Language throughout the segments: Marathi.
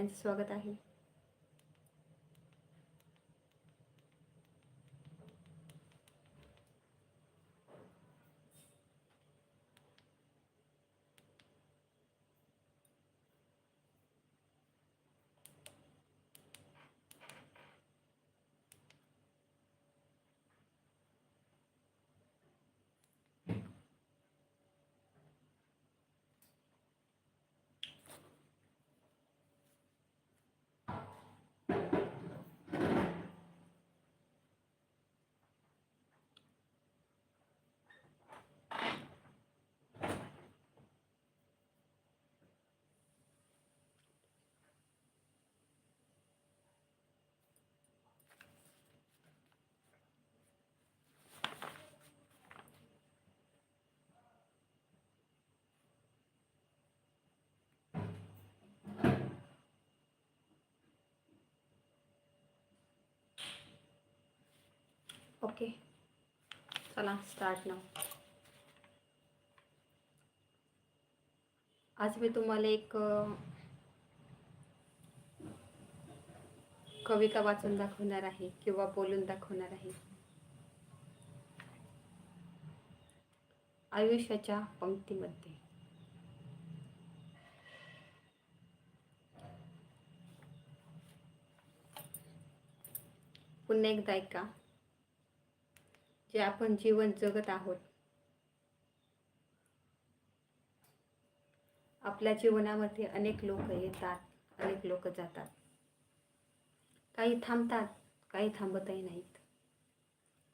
सगळ्यांचं स्वागत आहे ओके चला स्टार्ट ना आज मी तुम्हाला एक कविता वाचून दाखवणार आहे किंवा बोलून दाखवणार आहे आयुष्याच्या पंक्तीमध्ये पुन्हा एकदा ऐका जे आपण जीवन जगत आहोत आपल्या जीवनामध्ये अनेक लोक येतात अनेक लोक जातात काही थांबतात काही थांबतही नाहीत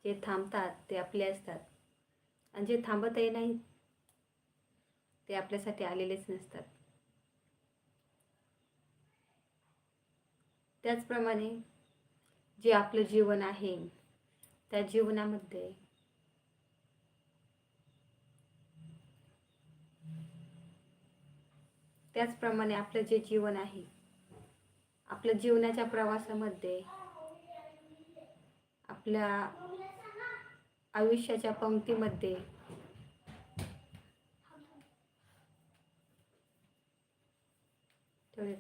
जे थांबतात ते आपले असतात आणि जे थांबतही नाहीत ते आपल्यासाठी आलेलेच नसतात त्याचप्रमाणे जे आपलं जीवन आहे त्या जीवनामध्ये त्याचप्रमाणे आपलं जे जीवन आहे आपल्या जीवनाच्या प्रवासामध्ये आपल्या आयुष्याच्या पंक्तीमध्ये ठेव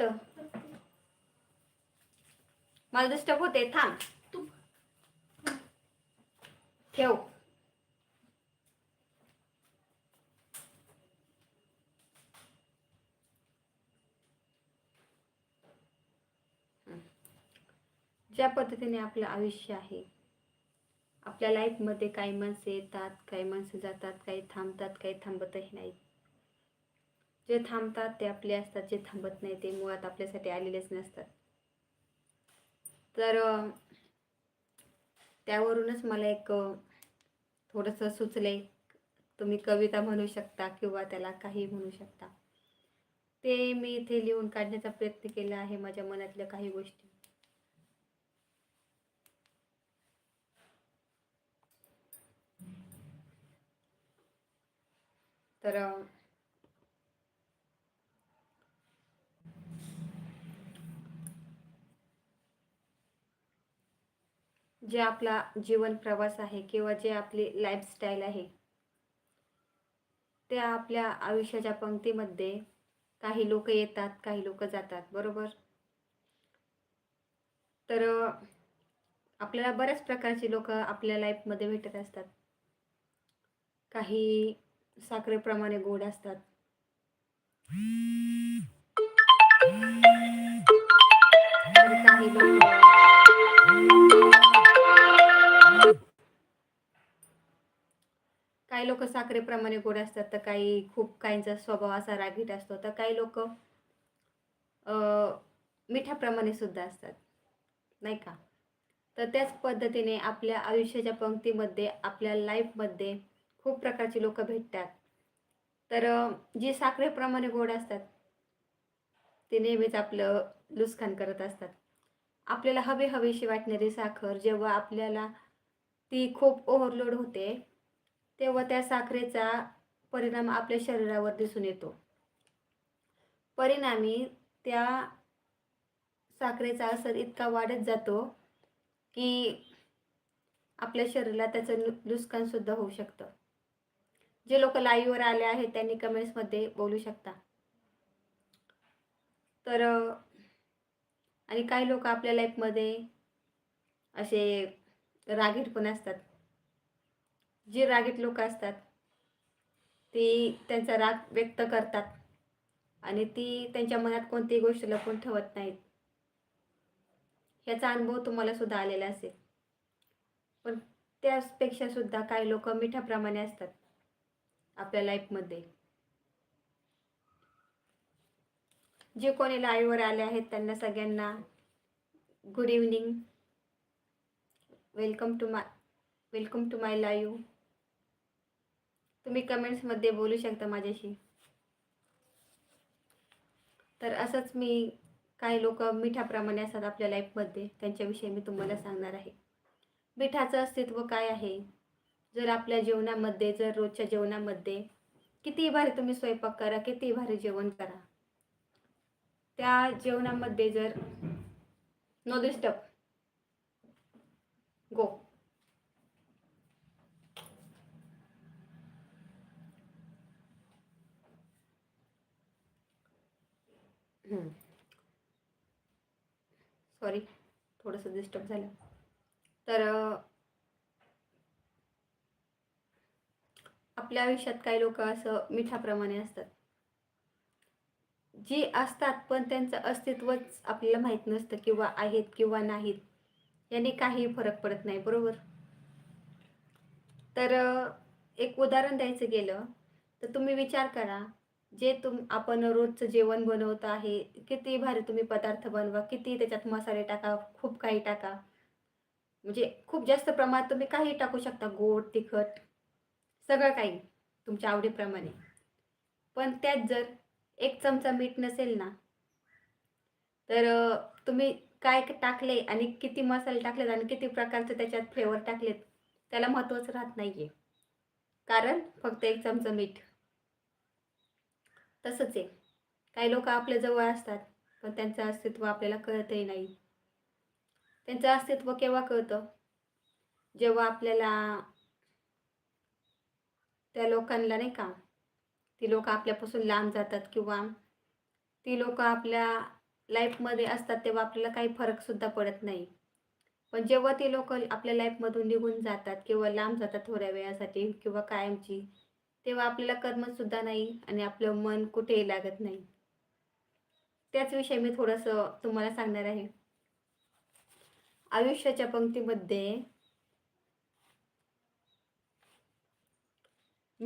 तर मला डिस्टर्ब होते थांब तू ठेव ज्या पद्धतीने आपलं आयुष्य आहे आपल्या लाईफमध्ये काही माणसं येतात काही माणसं जातात काही थांबतात काही थांबतही नाहीत जे थांबतात ते आपले असतात जे थांबत नाही ते मुळात आपल्यासाठी आलेलेच नसतात तर त्यावरूनच मला एक थोडंसं सुचले तुम्ही कविता म्हणू शकता किंवा त्याला काही म्हणू शकता ते मी इथे लिहून काढण्याचा प्रयत्न केला आहे माझ्या मनातल्या काही गोष्टी तर जे आपला जीवन प्रवास आहे किंवा जे आपली लाईफस्टाईल आहे त्या आपल्या आयुष्याच्या पंक्तीमध्ये काही लोक येतात काही लोक जातात बरोबर तर आपल्याला बऱ्याच प्रकारची लोक आपल्या लाईफमध्ये भेटत असतात काही साखरेप्रमाणे गोड असतात काही लोक साखरेप्रमाणे गोड असतात तर काही खूप काहींचा स्वभाव असा रागीट असतो तर काही लोक मिठाप्रमाणे सुद्धा असतात नाही का तर त्याच पद्धतीने आपल्या आयुष्याच्या पंक्तीमध्ये आपल्या लाईफमध्ये खूप प्रकारची लोक भेटतात तर जी साखरेप्रमाणे गोड असतात ते नेहमीच आपलं लुसखान करत असतात आपल्याला हवे हवेशी वाटणारी साखर जेव्हा आपल्याला ती खूप ओव्हरलोड होते तेव्हा त्या साखरेचा परिणाम आपल्या शरीरावर दिसून येतो परिणामी त्या साखरेचा असर इतका वाढत जातो की आपल्या शरीराला त्याचं नु नुकसानसुद्धा होऊ शकतं जे लोक लाईव्हवर आले आहेत त्यांनी कमेंट्समध्ये बोलू शकता तर आणि काही लोक आपल्या लाईफमध्ये असे रागीट पण असतात जे रागीत लोक असतात ती त्यांचा राग व्यक्त करतात आणि ती त्यांच्या मनात कोणतीही गोष्ट लपून ठेवत नाहीत याचा अनुभव तुम्हाला सुद्धा आलेला असेल पण त्यापेक्षा सुद्धा काही लोक मिठाप्रमाणे असतात आपल्या लाईफमध्ये जे कोणी लाईव्हवर आले आहेत त्यांना सगळ्यांना good evening welcome to my welcome to my live तुम्ही कमेंट्समध्ये बोलू शकता माझ्याशी तर असंच मी काही लोक मिठाप्रमाणे असतात आपल्या लाईफमध्ये त्यांच्याविषयी मी तुम्हाला सांगणार आहे मिठाचं अस्तित्व काय आहे जर आपल्या जेवणामध्ये जर रोजच्या जेवणामध्ये किती भारी तुम्ही स्वयंपाक करा किती भारी जेवण करा त्या जेवणामध्ये जर नो दिस्टप गो सॉरी थोडंसं डिस्टर्ब झालं तर आपल्या आयुष्यात काही लोक असं मिठाप्रमाणे असतात जी असतात पण त्यांचं अस्तित्वच आपल्याला माहीत नसतं किंवा आहेत किंवा नाहीत याने काही फरक पडत नाही बरोबर तर एक उदाहरण द्यायचं गेलं तर तुम्ही विचार करा जे तुम आपण रोजचं जेवण बनवत आहे किती भारी तुम्ही पदार्थ बनवा किती त्याच्यात मसाले टाका खूप काही टाका म्हणजे खूप जास्त प्रमाणात तुम्ही काही टाकू शकता गोड तिखट सगळं काही तुमच्या आवडीप्रमाणे पण त्यात जर एक चमचा मीठ नसेल ना तर तुम्ही काय टाकले आणि किती मसाले टाकलेत आणि किती प्रकारचे त्याच्यात फ्लेवर टाकलेत त्याला महत्त्वाचं राहत नाही आहे कारण फक्त एक चमचा मीठ तसंच आहे काही लोक आपल्या जवळ असतात पण त्यांचं अस्तित्व आपल्याला कळतही नाही त्यांचं अस्तित्व केव्हा कळतं जेव्हा आपल्याला त्या लोकांना नाही का ती लोक आपल्यापासून लांब जातात किंवा ती लोक आपल्या लाईफमध्ये असतात तेव्हा आपल्याला काही फरकसुद्धा पडत नाही पण जेव्हा ती लोक आपल्या लाईफमधून निघून जातात किंवा लांब जातात थोड्या वेळासाठी किंवा कायमची तेव्हा आपल्याला कर्मसुद्धा नाही आणि आपलं मन कुठेही लागत नाही त्याच विषयी मी थोडस तुम्हाला सांगणार आहे आयुष्याच्या पंक्तीमध्ये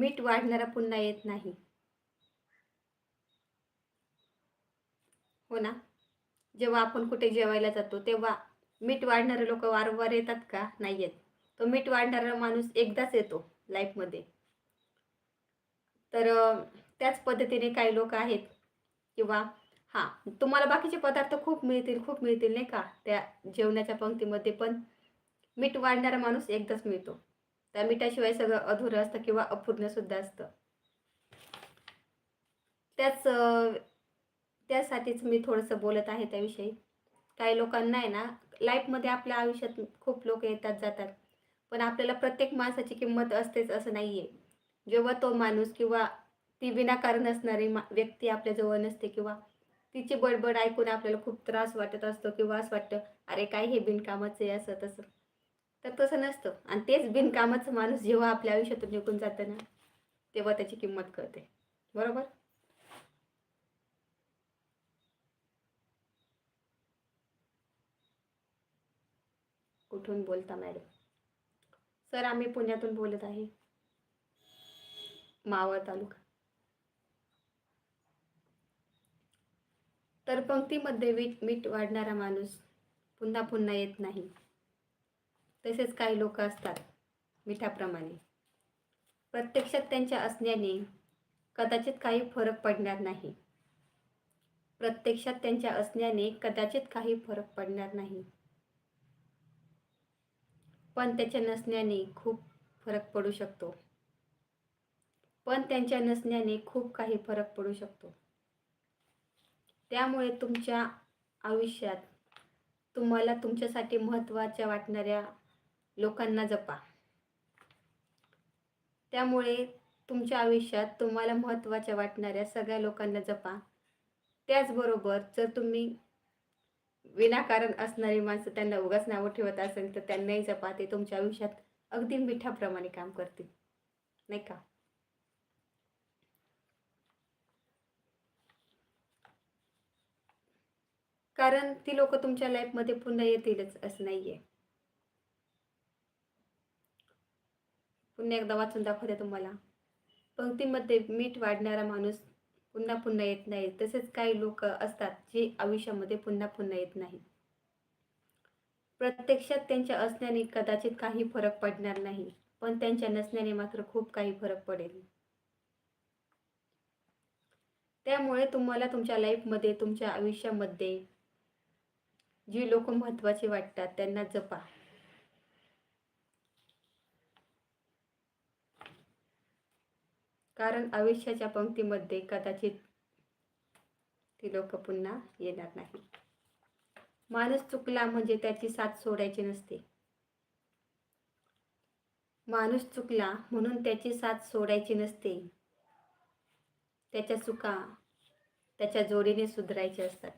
मीठ वाढणारा पुन्हा येत नाही हो ना जेव्हा आपण कुठे जेवायला जातो तेव्हा मीठ वाढणारे लोक वारंवार येतात का नाही येत तो मीठ वाढणारा माणूस एकदाच येतो लाईफमध्ये तर त्याच पद्धतीने काही लोक आहेत किंवा हां तुम्हाला बाकीचे पदार्थ खूप मिळतील खूप मिळतील नाही का त्या जेवणाच्या पंक्तीमध्ये पण मीठ वाढणारा माणूस एकदाच मिळतो त्या मिठाशिवाय सगळं अधुरं असतं किंवा अपूर्णसुद्धा असतं त्याच त्यासाठीच मी थोडंसं बोलत आहे त्याविषयी काही लोकांना आहे ना लाईफमध्ये आपल्या आयुष्यात खूप लोक येतात जातात पण आपल्याला प्रत्येक माणसाची किंमत असतेच असं नाही आहे जेव्हा तो माणूस किंवा ती विनाकारण असणारी मा व्यक्ती आपल्याजवळ नसते किंवा तिची बडबड ऐकून आपल्याला खूप त्रास वाटत असतो किंवा असं वाटतं अरे काय हे बिनकामाचं आहे असं तसं तर तसं नसतं आणि तेच बिनकामाचं माणूस जेव्हा आपल्या आयुष्यातून निघून जातं ना तेव्हा त्याची किंमत कळते बरोबर कुठून बोलता मॅडम सर आम्ही पुण्यातून बोलत आहे मावळ तालुका तर पंक्तीमध्ये वीट मीठ वाढणारा माणूस पुन्हा पुन्हा येत नाही तसेच काही लोक असतात मिठाप्रमाणे प्रत्यक्षात त्यांच्या असण्याने कदाचित काही फरक पडणार नाही प्रत्यक्षात त्यांच्या असण्याने कदाचित काही फरक पडणार नाही पण त्याच्या नसण्याने खूप फरक पडू शकतो पण त्यांच्या नसण्याने खूप काही फरक पडू शकतो त्यामुळे तुमच्या आयुष्यात तुम्हाला तुमच्यासाठी महत्त्वाच्या वाटणाऱ्या लोकांना जपा त्यामुळे तुमच्या आयुष्यात तुम्हाला महत्त्वाच्या वाटणाऱ्या सगळ्या लोकांना जपा त्याचबरोबर जर तुम्ही विनाकारण असणारी माणसं त्यांना उगाच नावं ठेवत असेल तर त्यांनाही जपा ते तुमच्या आयुष्यात अगदी मिठाप्रमाणे काम करतील नाही का कारण ती लोक तुमच्या लाईफमध्ये पुन्हा येतीलच असं नाहीये पुन्हा एकदा वाचून दाखवते तुम्हाला पंक्तीमध्ये मीठ वाढणारा माणूस पुन्हा पुन्हा येत नाही तसेच काही लोक असतात जे आयुष्यामध्ये पुन्हा पुन्हा येत नाही प्रत्यक्षात त्यांच्या असण्याने कदाचित काही फरक पडणार नाही पण त्यांच्या नसण्याने मात्र खूप काही फरक पडेल त्यामुळे तुम्हाला तुमच्या लाईफमध्ये तुमच्या आयुष्यामध्ये जी लोक महत्वाची वाटतात त्यांना जपा कारण आयुष्याच्या पंक्तीमध्ये कदाचित ती लोक पुन्हा येणार नाही माणूस चुकला म्हणजे त्याची साथ सोडायची नसते माणूस चुकला म्हणून त्याची साथ सोडायची नसते त्याच्या चुका त्याच्या जोडीने सुधरायचे असतात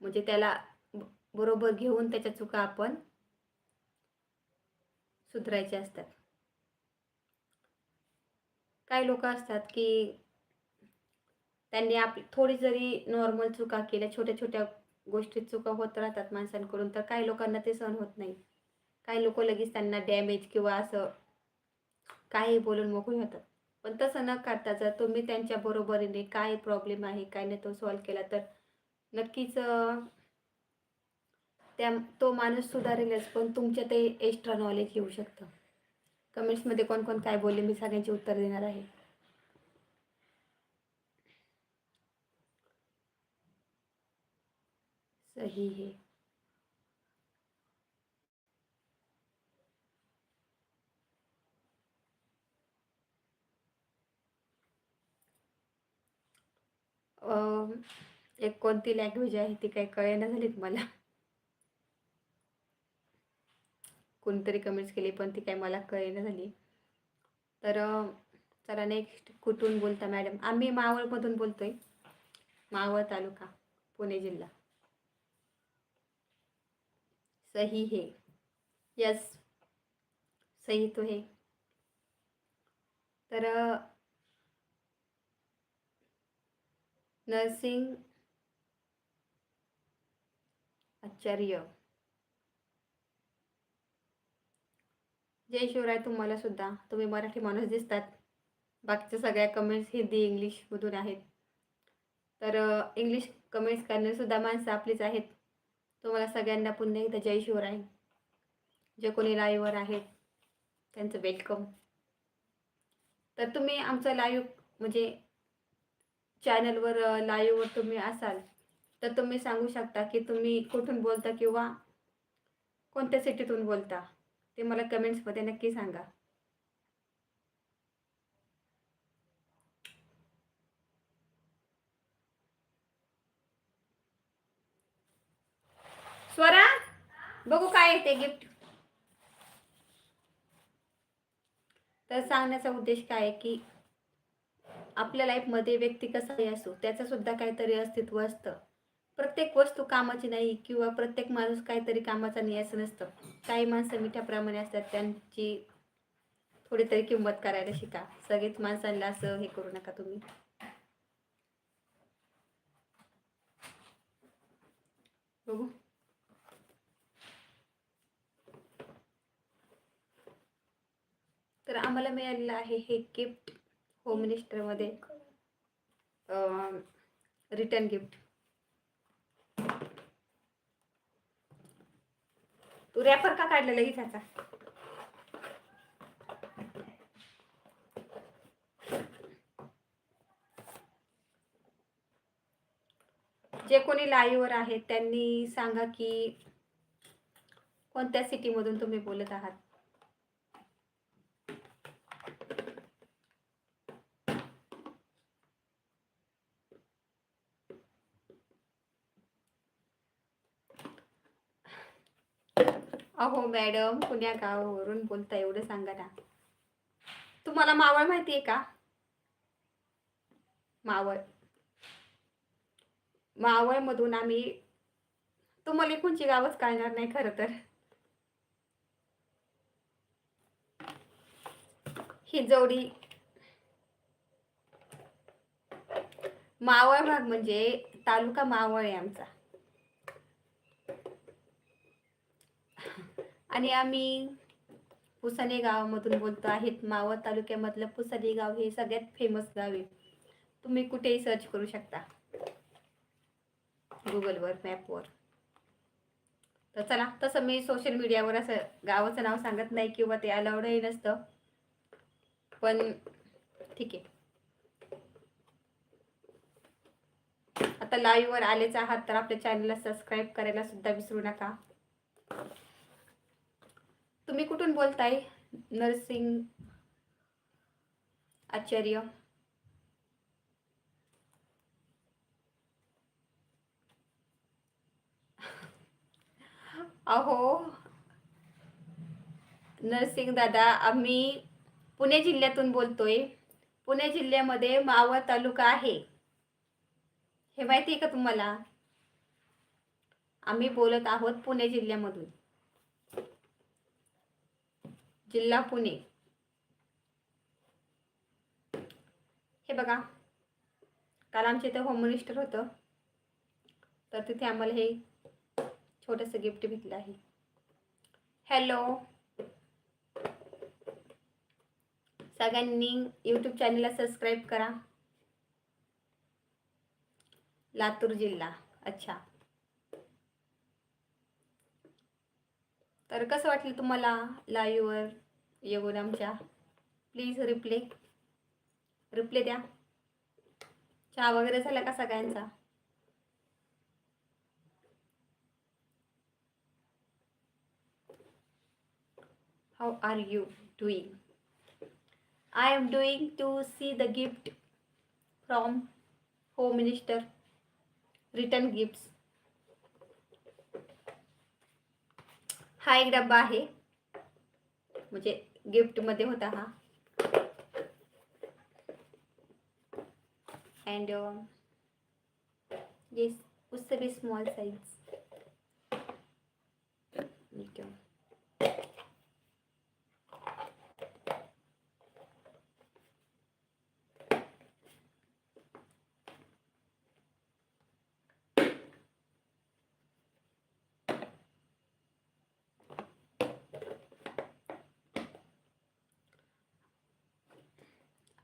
म्हणजे त्याला बरोबर घेऊन त्याच्या चुका आपण सुधरायच्या असतात काही लोक असतात की त्यांनी आप थोडी जरी नॉर्मल चुका केल्या छोट्या छोट्या गोष्टीत चुका होत राहतात माणसांकडून तर काही लोकांना ते सहन होत नाही काही लोक लगेच त्यांना डॅमेज किंवा असं काही बोलून मोकळी होतात पण तसं न करता जर तुम्ही त्यांच्या बरोबरीने काय प्रॉब्लेम आहे काय नाही तो सॉल्व केला तर नक्कीच त्या तो माणूस सुधारेलच पण तुमच्या ते एक्स्ट्रा नॉलेज येऊ शकतं कमेंट्समध्ये कोण कोण काय बोलले मी सगळ्यांचे उत्तर देणार आहे सही हे एक कोणती लँग्वेज आहे ती काही कळेना झालीत मला कोणीतरी कमेंट्स केली पण ती काय मला कळेना झाली तर चला नेक्स्ट कुठून बोलता मॅडम आम्ही मावळमधून बोलतोय मावळ तालुका पुणे जिल्हा सही हे यस सही तो हे तर नर्सिंग आचार्य जय शिवराय तुम्हाला सुद्धा तुम्ही मराठी माणूस दिसतात बाकीच्या सगळ्या कमेंट्स हिंदी इंग्लिशमधून आहेत तर इंग्लिश कमेंट्स सुद्धा माणसं आपलीच आहेत तुम्हाला सगळ्यांना पुन्हा एकदा जय शिवराय जे कोणी लाईव्हवर आहेत त्यांचं वेलकम तर तुम्ही आमचं लाईव्ह म्हणजे चॅनलवर लाईव्हवर तुम्ही असाल तर तुम्ही सांगू शकता की तुम्ही कुठून बोलता किंवा कोणत्या सिटीतून बोलता ते मला कमेंट्स मध्ये नक्की सांगा स्वरा बघू काय येते गिफ्ट तर सांगण्याचा उद्देश काय आहे की आपल्या लाईफमध्ये व्यक्ती कसाही असो त्याचं सुद्धा काहीतरी अस्तित्व असतं प्रत्येक वस्तू कामाची नाही किंवा प्रत्येक माणूस काहीतरी कामाचा असं नसतं काही माणसं मिठ्याप्रमाणे असतात त्यांची थोडी तरी किंमत करायला शिका सगळेच माणसांना असं हे करू नका तुम्ही बघू तर आम्हाला मिळालेलं आहे हे गिफ्ट होम मिनिस्टरमध्ये रिटर्न गिफ्ट तू रॅपर का काढलेला इथाचा जे कोणी लाईव्हवर आहेत त्यांनी सांगा की कोणत्या सिटीमधून तुम्ही बोलत आहात अहो मॅडम कुण्या गावावरून बोलता एवढं सांगा ना तुम्हाला मावळ माहिती का मावळ मावळ मधून आम्ही तुम्हाला कोणची गावच काढणार नाही खर तर ही जोडी मावळ भाग म्हणजे तालुका मावळ आहे आमचा आणि आम्ही पुसाले गावामधून बोलतो आहेत मावळ तालुक्यामधलं पुसाले गाव हे सगळ्यात फेमस गाव आहे तुम्ही कुठेही सर्च करू शकता गुगलवर मॅपवर तर चला तसं मी सोशल मीडियावर असं गावाचं नाव सांगत नाही किंवा ते अलाउडही नसतं पण ठीक आहे आता लाईव्हवर आलेच आहात तर आपल्या चॅनलला सबस्क्राईब करायला सुद्धा विसरू नका तुम्ही कुठून बोलताय नरसिंग आचार्य अहो नरसिंग दादा आम्ही पुणे जिल्ह्यातून बोलतोय पुणे जिल्ह्यामध्ये मावळ तालुका आहे हे माहिती आहे का तुम्हाला आम्ही बोलत आहोत पुणे जिल्ह्यामधून जिल्हा पुणे हे बघा काल आमच्या इथे होम मिनिस्टर होतं तर तिथे आम्हाला हे छोटंसं गिफ्ट भेटलं आहे हॅलो सगळ्यांनी यूट्यूब चॅनलला सबस्क्राईब करा लातूर जिल्हा अच्छा तर कसं वाटलं तुम्हाला लाईव्हवर येऊन आमच्या प्लीज रिप्ले रिप्ले द्या चहा वगैरे झाला का सगळ्यांचा how are you doing I am doing to see the gift from home minister return gift हा एक डब्बा आहे म्हणजे गिफ्टमध्ये होता हा अँड येस उससे small size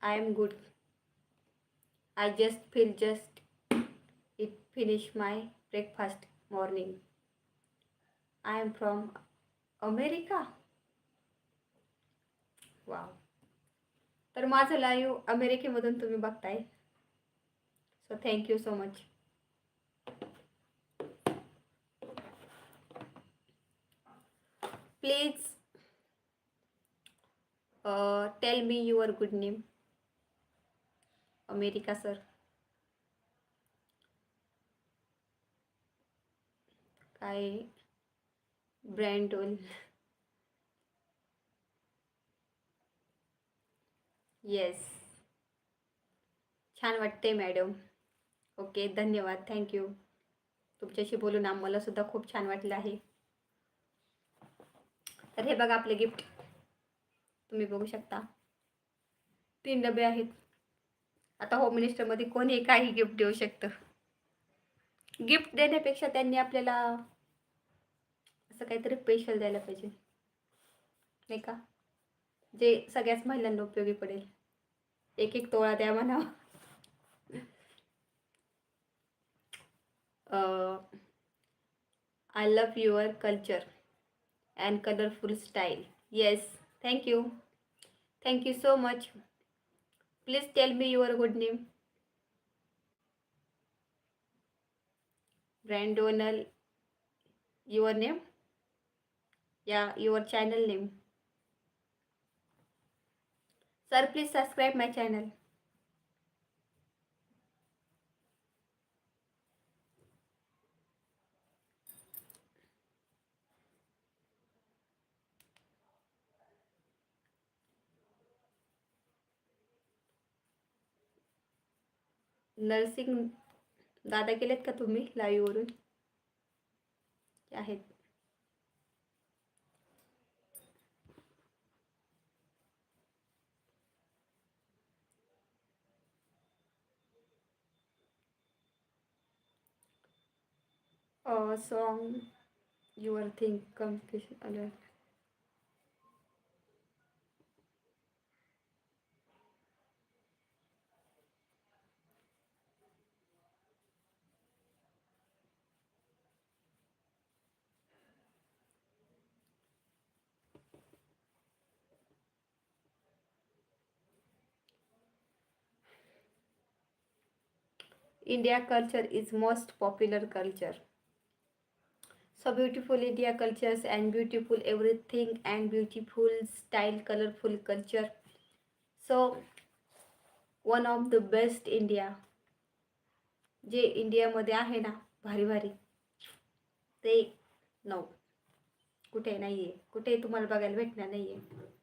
I am good I just feel just it finish my breakfast morning I am from America वा तर माझं लाईव्ह अमेरिकेमधून तुम्ही बघताय so thank you so much please tell me your good name America sir काय ब्रँड ओल येस छान वाटते मॅडम ओके धन्यवाद थँक्यू तुमच्याशी बोलून आम्हाला सुद्धा खूप छान वाटलं आहे तर हे बघा आपले गिफ्ट तुम्ही बघू शकता तीन डबे आहेत आता होम मिनिस्टरमध्ये कोणी काही गिफ्ट देऊ शकतं गिफ्ट देण्यापेक्षा त्यांनी आपल्याला असं काहीतरी स्पेशल द्यायला पाहिजे नाही का जे सगळ्याच महिलांना उपयोगी पडेल एक एक तोळा द्या म्हणा I love your culture and colourful style yes thank you thank you so much Please tell me your good name. Brandonal. Your name? Yeah, your channel name. Sir, please subscribe my channel. Narsingh दादा गेलेत का तुम्ही वरून आहेत song are think कम्प्युशन alert India culture is most popular culture so beautiful India cultures and beautiful everything and beautiful style colourful culture so one of the best India जे इंडियामध्ये आहे ना भारी भारी ते नऊ कुठे नाही आहे कुठेही तुम्हाला बघायला भेटणार नाही आहे